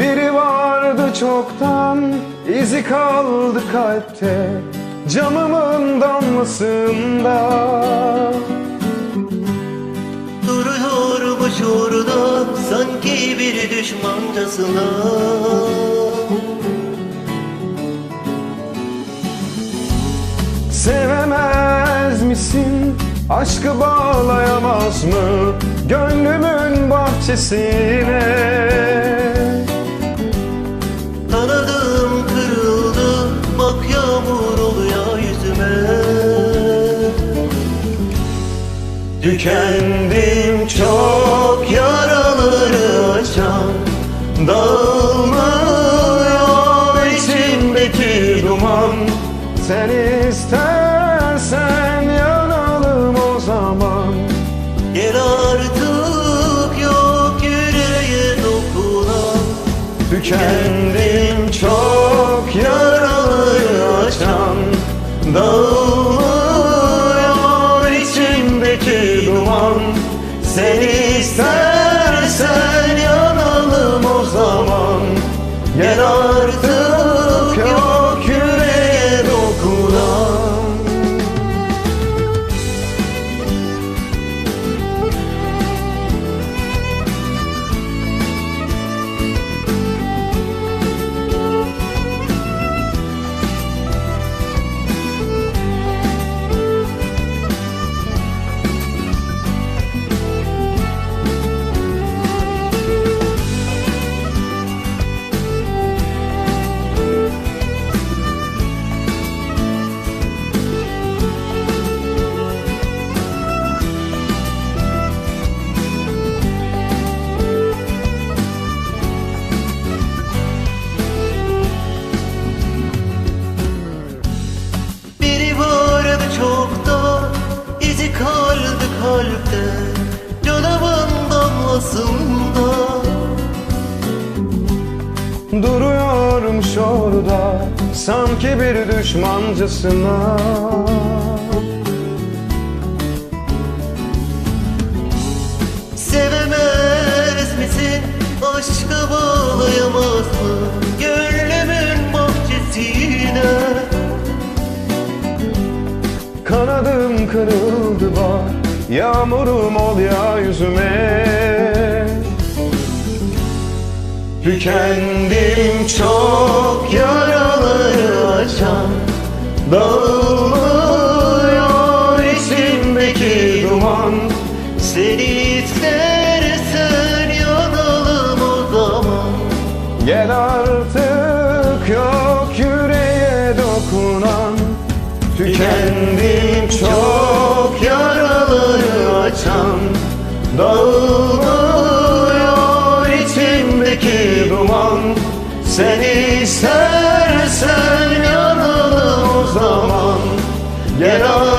Biri vardı çoktan izi kaldı kalpte Camımın damlasında Duruyormuş orada sanki bir düşmancasına Sevemez misin? Aşkı bağlayamaz mı? Gönlümün bahçesine Tükendim çok yaraları açan Dağılmıyor içimdeki duman. Sen istersen yanalım o zaman. Gel artık yok yüreğe dokunan. Tükendim çok yaraları açan Dağılmıyor duman Sen istersen yanalım o zaman. Gel artık Duruyormuş orada sanki bir düşmancasına Sevemez misin? Aşka bağlayamaz mı? Gönlümün bahçesine. Kanadım kırıldı bak Yağmurum ol ya yüzüme Tükendim çok yaraları açan Dağılmıyor içimdeki duman. Seni istersen yanalım o zaman. Gel artık yok yüreğe dokunan. Tükendim çok yaraları açan Dağılmıyor Sen istersen o zaman. Gel artık